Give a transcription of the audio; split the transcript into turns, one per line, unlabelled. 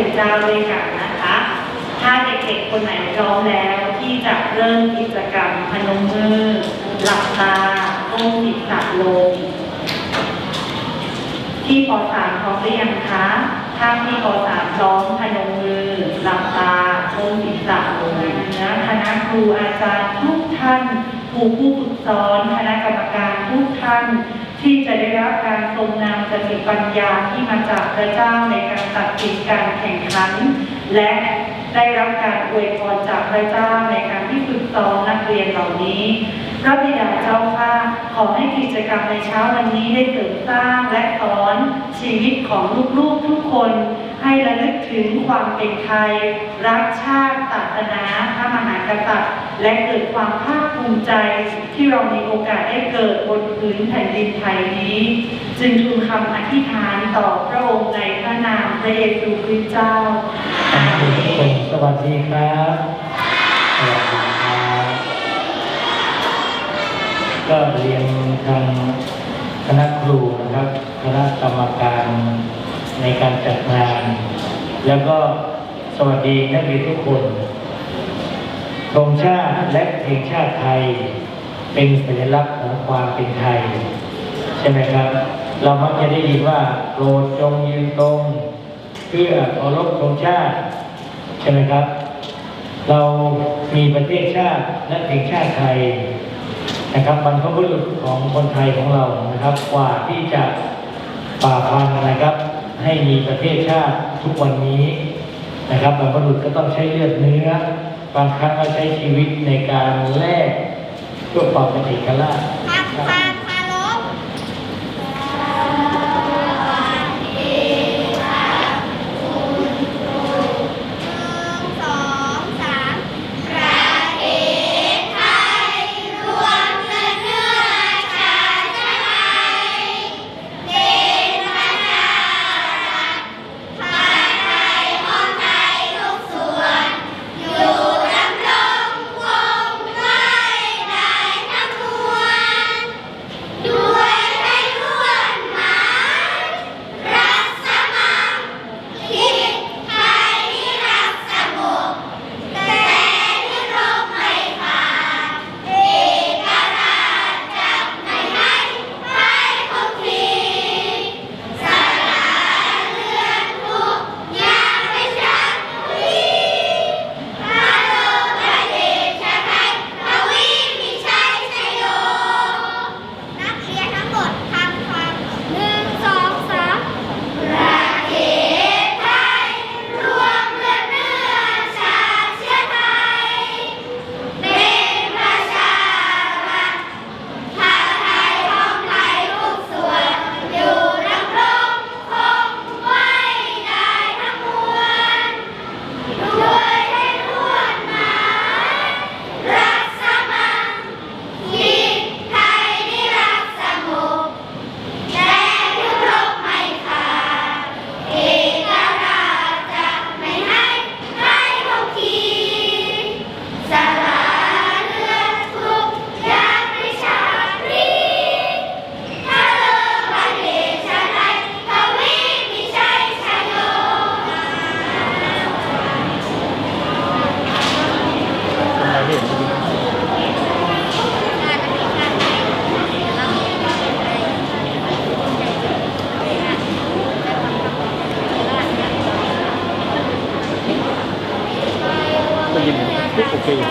เป็นเจ้าด้วยกันนะคะ ถ้าเด็กๆคนไหนพร้อมแล้วที่จะเริ่มกิจกรรมพนมมือ หลับตาก้มศีรษะลง ที่ป .3 พร้อมหรือยังคะ ถ้าที่ป .3 พร้อมพนมมือ หลับตาก้มศีรษะลงนะคณะครูอาจารย์ทุกท่านครูผู้ฝึกสอนคณะกรรมการทุกท่าน ที่จะได้รับการทรงนำสติปัญญาที่มาจากพระเจ้าในการตัดสินการแข่งขัน และได้รับการอวยพรจากพระเจ้าในการที่ฝึกซ้อมนักเรียนเหล่านี้พระบิดาเจ้าข้าขอให้กิจกรรมในเช้าวันนี้ได้เสริมสร้างและสอนชีวิตของลูกๆทุกคน ให้ระลึกถึงความเป็นไทย รักชาติศาสนาพระมหากษัตริย์ และเกิดความภาคภูมิใจที่เรามีโอกาสได้เกิดบนพื้นแผ่นดินไทยนี้ จึงทูลคำอธิษฐานต่อพระองค์ในพระนามพระเยซูคริสต์เจ้า
สวัสดีครับสวัสดีครับก็เรียนทางคณะครูนะครับคณะกรรมการในการจัดงาน แล้วก็สวัสดีนักเรียนทุกคน ธงชาติและเพลงชาติไทย เป็นสัญลักษณ์ของความเป็นไทย ใช่ไหมครับ เรามักจะได้ยินว่าโปรดจงยืนตรง เพื่อเคารพธงชาติ ใช่ไหมครับ เรามีประเทศชาติและเพลงชาติไทยนะครับบรรพบุรุษของคนไทยของเรานะครับ กว่าที่จะป่าพันนะครับ ให้มีประเทศชาติทุกวันนี้ นะครับบรรพบุรุษก็ต้องใช้เลือดเนื้อ บางครั้งก็ใช้ชีวิตในการแลกเพื่อความเป็นเอกราช
พ
ได้ยินโอเคอยู่